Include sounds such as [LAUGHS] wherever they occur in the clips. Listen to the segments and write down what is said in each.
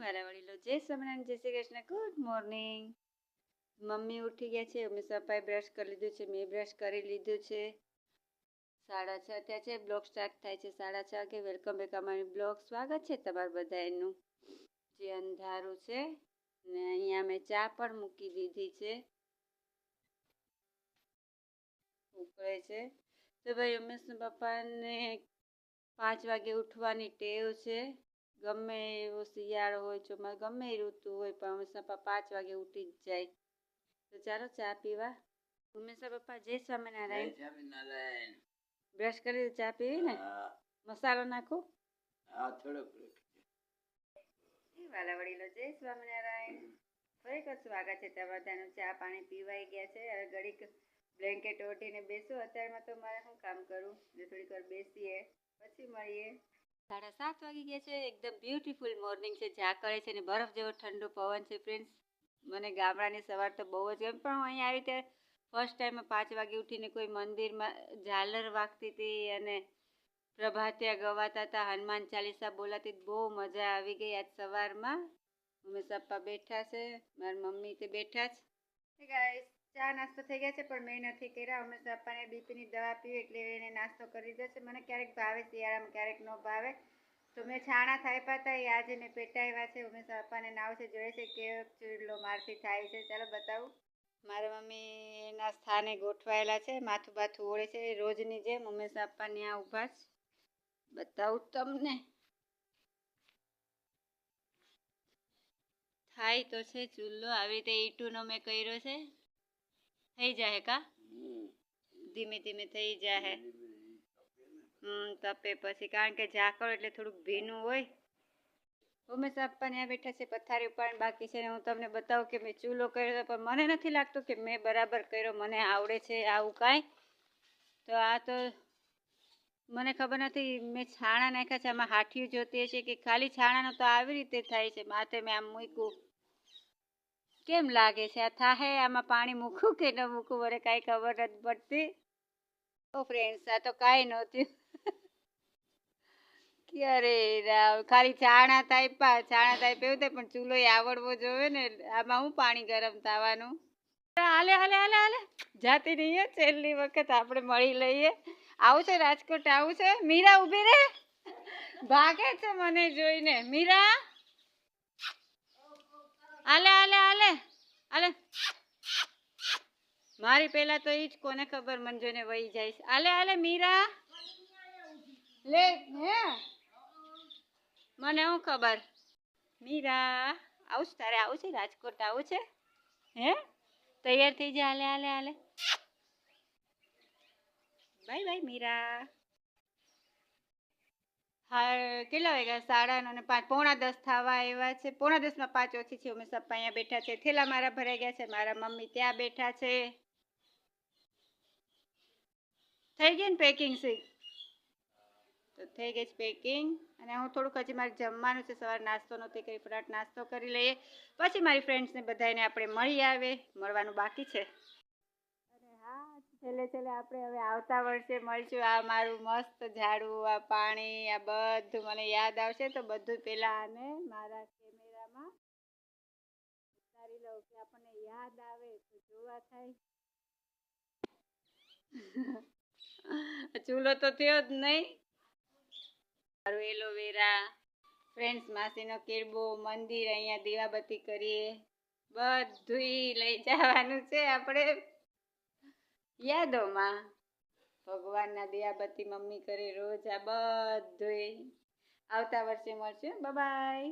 વાલા વડીલો. જય સ્વામિનારાયણ, જય Shri Krishna. Good morning mummy ઉઠી ગયા છે. અમે સપાઈ બ્રશ કરી લીધું છે. મેં બ્રશ કરી લીધું છે. સાડા છ ત્યાં છે. બ્લોગ સ્ટાર્ટ થાય છે. સાડા છ વાગે વેલકમ બેક અમારી બ્લોગ. સ્વાગત છે તમારું બધાનું જે અંધારું છે ને અહીંયા મેં ચા પણ મૂકી દીધી છે. ઉકળે છે. તો ભાઈ ઉમેશના પપ્પાને પાંચ વાગે ઉઠવાની ટેવ છે. ગમે એવો શિયાળો હોય ચોમાસ ગમે એ ઋતુ હોય પણ હંમેશા પપ્પા પાંચ વાગે ઉઠી જ જાય. તો ચાલો ચા પીવા. હંમેશા પપ્પા જય સ્વામિનારાયણ. સ્વામિનારાયણ. બ્રશ કરી ચા પીવી ને? મસાલો નાખું. વાલા વડીલો જય સ્વામિનારાયણ. ફરી કર સ્વાગત છે ત્યાં બધાનું ચા પાણી પીવાઈ ગયા છે. હવે ઘડીક બ્લેન્કેટ ઓઢીને બેસો. અત્યારમાં તો મારે શું કામ કરું? એટલે થોડીક વાર બેસીએ પછી મળીએ. સાડા સાત વાગી ગયા છે. એકદમ બ્યુટીફુલ મોર્નિંગ છે. ઝાકળે છે ને બરફ જેવો ઠંડો પવન છે ફ્રેન્ડ્સ મને ગામડાની સવાર તો બહુ જ ગમે પણ હું અહીંયા આવી ત્યારે ફર્સ્ટ ટાઈમ પાંચ વાગે ઉઠીને કોઈ મંદિરમાં ઝાલર વાગતી હતી અને પ્રભાતિયા ગવાતા હતા. હનુમાન ચાલીસા બોલાતી. બહુ મજા આવી ગઈ આજ સવારમાં. મમ્મી પપ્પા બેઠા છે. મારી મમ્મી તે બેઠા જ. ગાઈસ ચા નાસ્તો થઈ ગયા છે, પણ મેં નથી કર્યા. અમે પપ્પાને બીપીની દવા પીવી એટલે એને નાસ્તો કરી દીધો છે. મને ક્યારેક ભાવે શિયાળામાં, ક્યારેક ન ભાવે. તો મેં છાણા થાય પાતા એ આજે મેં પેટાવ્યા છે. ઉમેશ પપ્પાને નાવ છે, જોયે છે કે ચૂડલો મારથી થાય છે. ચાલો બતાવું. મારા મમ્મી એના સ્થાને ગોઠવાયેલા છે, માથું બાથું ઓળે છે. રોજની જેમ ઉમેશ પપ્પા ત્યાં ઊભા છે બતાવું તમને. થાય તો છે ચૂલ્લો આવી રીતે ઈટુનો મેં કર્યો છે. થઈ જાય કા? ધીમે ધીમે થઈ જાય હમ તપે પછી. કારણ કે ઝાકળ એટલે થોડુંક ભીનું હોય. ઉમેશ આપવાને ત્યાં બેઠા છે પથારી ઉપર બાકી છે ને હું તમને બતાવું કે મેં ચૂલો કર્યો હતો પણ મને નથી લાગતું કે મેં બરાબર કર્યો. મને આવડે છે આવું કાંઈ. તો આ તો મને ખબર નથી મેં છાણા નાખ્યા છે. આમાં હાઠિયું જોતી હશે કે ખાલી છાણાનો તો આવી રીતે થાય છે. માથે મેં આમ મૂક્યું. કેમ લાગે છે? આ થાહે, આમાં પાણી મૂકું કે ન મૂકું? મને કાંઈ ખબર નથી પડતી. ઓ ફ્રેન્ડ્સ આ તો કાંઈ નહોતું. ક્યારે રામ ખાલી છાણા તાપ્યા છાણા તાપ્યા એવું પણ ચૂલો આવડવો જોવે ને. આમાં હું પાણી ગરમ થવાનું? હાલે હાલે હાલે હાલે. જાતી હે, છેલ્લી વખત આપણે મળી લઈએ. આવું છે, રાજકોટ આવું છે? મીરા ઊભી રે. ભાગે છે મને જોઈને. મીરા? હાલે હાલે હાલે આલે. મારી પહેલા તો એ જ કોને ખબર મને જોઈને વહી જાય છે. હાલે હાલે મીરા. લે, હે. મને શું ખબર? મીરા આવું છે તારે આવું છે? રાજકોટ આવું છે? હે? તૈયાર થઈ જા હાલે હાલે હાલે બાય બાય, મીરા. હા કેટલા વાગ્યા? સાડા નવ ને પાંચ, પોણા દસ થવા આવ્યા છે. પોણા દસમાં પાંચ ઓછી છે અમે સપ્પા અહીંયા બેઠા છે. થેલા મારા ભરાઈ ગયા છે. મારા મમ્મી ત્યાં બેઠા છે. થઈ ગઈ ને પેકિંગ સી તો થઈ ગઈ છે પેકિંગ અને હું થોડુંક હજી મારે જમવાનું છે. સવારે નાસ્તો નહોતી કરી. ફટાટ નાસ્તો કરી લઈએ. પછી મારી ફ્રેન્ડ્સને બધાને આપણે મળી આવે. મળવાનું બાકી છે. છેલ્લે છેલ્લે આપણે હવે આવતા વર્ષે મળશું આ મારું મસ્ત ઝાડું આ પાણી, આ બધું. મને યાદ આવશે તો બધું પહેલાં આને મારા કેમેરામાં ઉતારી લઉં કે આપણને યાદ આવે તો જોવા થાય. ચૂલો તો થયો જ નહીં. મારું એલોવેરા, ફ્રેન્ડ્સ, માસીનો કેળબો મંદિર, અહીંયા દીવાબત્તી કરીએ. બધુંય લઈ જવાનું છે આપણે. યાદોમાં ભગવાનના દયાબતી મમ્મી કરે રોજ આ બધુંય. આવતા વર્ષે મળશે બાય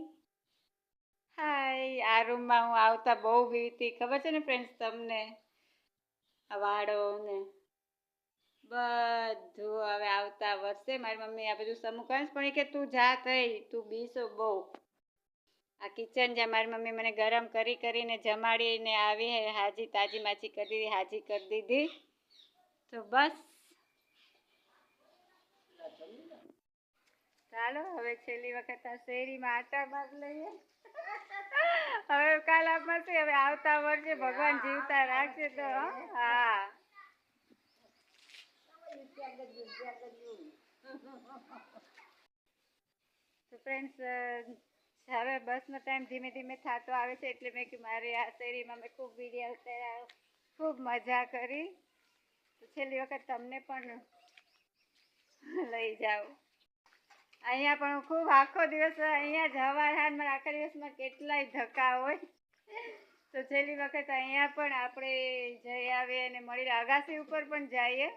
હાય આ રૂમમાં હું આવતા બહુ બીતી ખબર છે ને ફ્રેન્ડ્સ તમને? વાળો ને બધું હવે આવતા વર્ષે મારી મમ્મી આ બધું સમૂહ કરે પણ કે તું જા થઈ. તું બીસો બહુ. આ કિચન જ્યાં મારી મમ્મી મને ગરમ કરી કરીને જમાડીને આવી હાજી તાજી માછી કરી દીધી, હાજી કરી દીધી. તો બસ. ચાલો, હવે છેલ્લી વખત આ શેરીમાં આટા ભાગ લઈએ. હવે કાલ આપશે હવે આવતા વર્ષે ભગવાન જીવતા રાખશે તો, હા. તો ફ્રેન્ડ્સ હવે બસનો ટાઈમ ધીમે ધીમે થતો આવે છે એટલે મેં કે મારે આ શેરીમાં મેં ખૂબ વીડિયો ઉતાર્યા, ખૂબ મજા કરી. છેલ્લી વખત તમને પણ લઈ જાઉં અહીંયા પણ ખૂબ આખો દિવસ અહીંયા જવા હાલમાં આખા દિવસમાં કેટલાય ધક્કા હોય. તો છેલ્લી વખત અહીંયા પણ આપણે જઈ આવીએ અને મળી અગાસી ઉપર પણ જઈએ.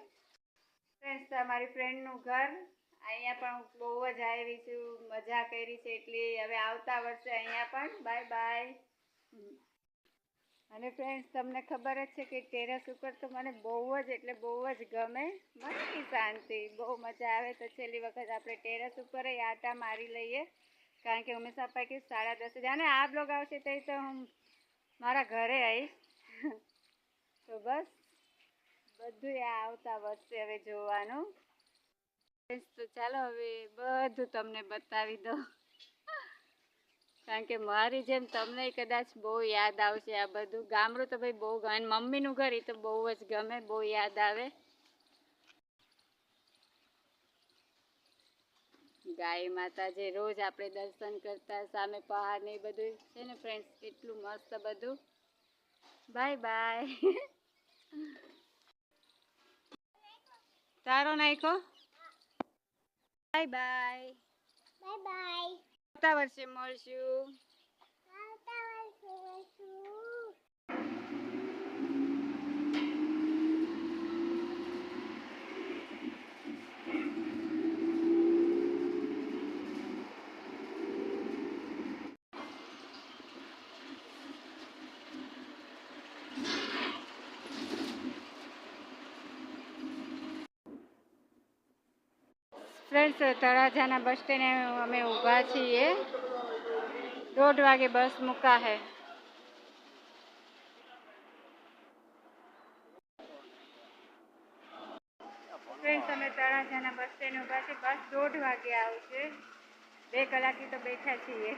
ફ્રેન્ડ્સ તમારી ફ્રેન્ડનું ઘર. અહીંયા પણ હું બહુ જ આવી છું. મજા કરી છે એટલી. હવે આવતા વર્ષે અહીંયા પણ. બાય બાય અને ફ્રેન્ડ્સ તમને ખબર જ છે કે ટેરેસ ઉપર તો મને બહુ જ એટલે બહુ જ ગમે. મસ્તી શાંતિ, બહુ મજા આવે તો છેલ્લી વખત આપણે ટેરેસ ઉપર આટા મારી લઈએ. કારણ કે હંમેશા પૈકી સાડા દસ જાણે આ બ્લોગ આવશે તે તો હું મારા ઘરે આવીશ. [LAUGHS] તો બસ, બધું આ આવતા વર્ષે હવે જોવાનું. તો ચાલો હવે બધું તમને બતાવી દઉં. કારણ કે મારી જેમ તમને કદાચ બહુ યાદ આવશે આ બધું. ગામડું તો ભાઈ બહુ ગમે મમ્મીનું ઘર એ તો બહુ જ ગમે, બહુ યાદ આવે. ગાય માતા જે રોજ આપણે દર્શન કરતા, સામે પહાડ ને બધું છે ને ફ્રેન્ડ્સ કેટલું મસ્ત બધું. બાય બાય તારો નાખો બાય બાય બાય બાય આવતા વર્ષે મળશું. આવતા વર્ષે મળશું. ફ્રેન્ડ્સ તળાજાના બસ સ્ટેન્ડે અમે ઊભા છીએ. દોઢ વાગે બસ મૂકા હે ફ્રેન્ડ્સ, અમે તળાજાના બસ સ્ટેન્ડ ઊભા છીએ. બસ દોઢ વાગે આવશે. બે કલાકથી તો બેઠા છીએ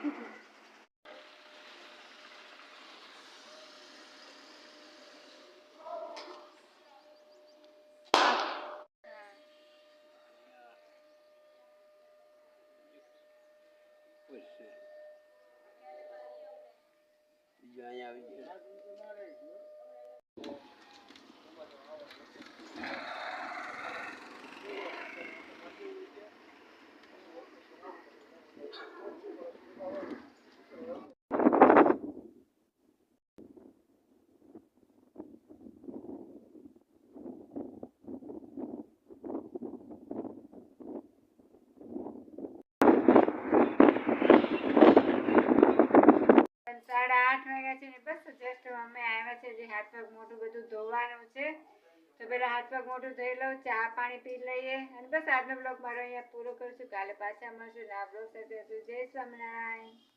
પછી બીજું અહીંયા આવી ગયું પણ સાડા આઠ વાગ્યા છે ને બસ જસ્ટ અમે આવ્યા છે જે હાથ પગ મોટું બધું ધોવાનું છે. તો પેલા હાથ પગ મોટું ધોઈ લઉં, ચા પાણી પી લઈએ અને બસ આજનો બ્લોગ મારો અહીંયા પૂરો કરું છું. કાલે પાછા મળશું ના બ્લોગ સાથે. જય સ્વામિનારાયણ.